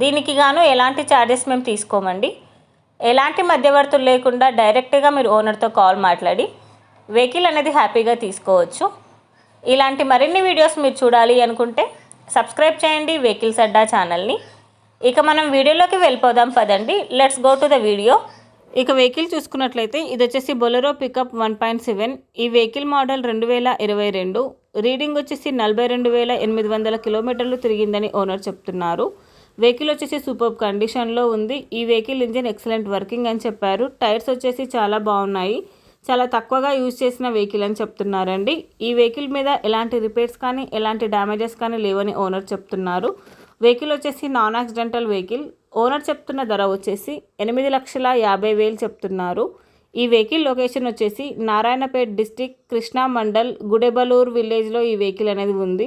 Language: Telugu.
దీనికి గాను ఎలాంటి ఛార్జెస్ మేము తీసుకోమండి. ఎలాంటి మధ్యవర్తులు లేకుండా డైరెక్ట్గా మీరు ఓనర్తో కాల్ మాట్లాడి వెహికల్ అనేది హ్యాపీగా తీసుకోవచ్చు. ఇలాంటి మరిన్ని వీడియోస్ మీరు చూడాలి అనుకుంటే సబ్స్క్రైబ్ చేయండి వెహికల్స్ అడ్డా ఛానల్ని ఇక మనం వీడియోలోకి వెళ్ళిపోదాం పదండి. Let's go to the video ఇక వెహికల్ చూసుకున్నట్లయితే ఇది వచ్చేసి Bolero pickup one point seven ఈ వెహికల్ మోడల్ రెండు వేల ఇరవై రెండు. రీడింగ్ వచ్చేసి నలభై రెండు వేల ఎనిమిది వందల కిలోమీటర్లు తిరిగిందని ఓనర్ చెప్తున్నారు. వెహికల్ వచ్చేసి సూపర్ కండిషన్లో ఉంది. ఈ వెహికల్ ఇంజిన్ ఎక్సలెంట్ వర్కింగ్ అని చెప్పారు. టైర్స్ వచ్చేసి చాలా బాగున్నాయి. చాలా తక్కువగా యూజ్ చేసిన వెహికల్ అని చెప్తున్నారండి. ఈ వెహికల్ మీద ఎలాంటి రిపేర్స్ కానీ ఎలాంటి డ్యామేజెస్ కానీ లేవని ఓనర్ చెప్తున్నారు. వెహికల్ వచ్చేసి నాన్ యాక్సిడెంటల్ వెహికల్ ఓనర్ చెప్తున్న ధర వచ్చేసి ఎనిమిది లక్షల యాభై వేలు చెప్తున్నారు. ఈ వెహికల్ లొకేషన్ వచ్చేసి నారాయణపేట్ డిస్టిక్ కృష్ణా మండల్ గుడెబలూర్ విలేజ్లో ఈ వెహికల్ అనేది ఉంది.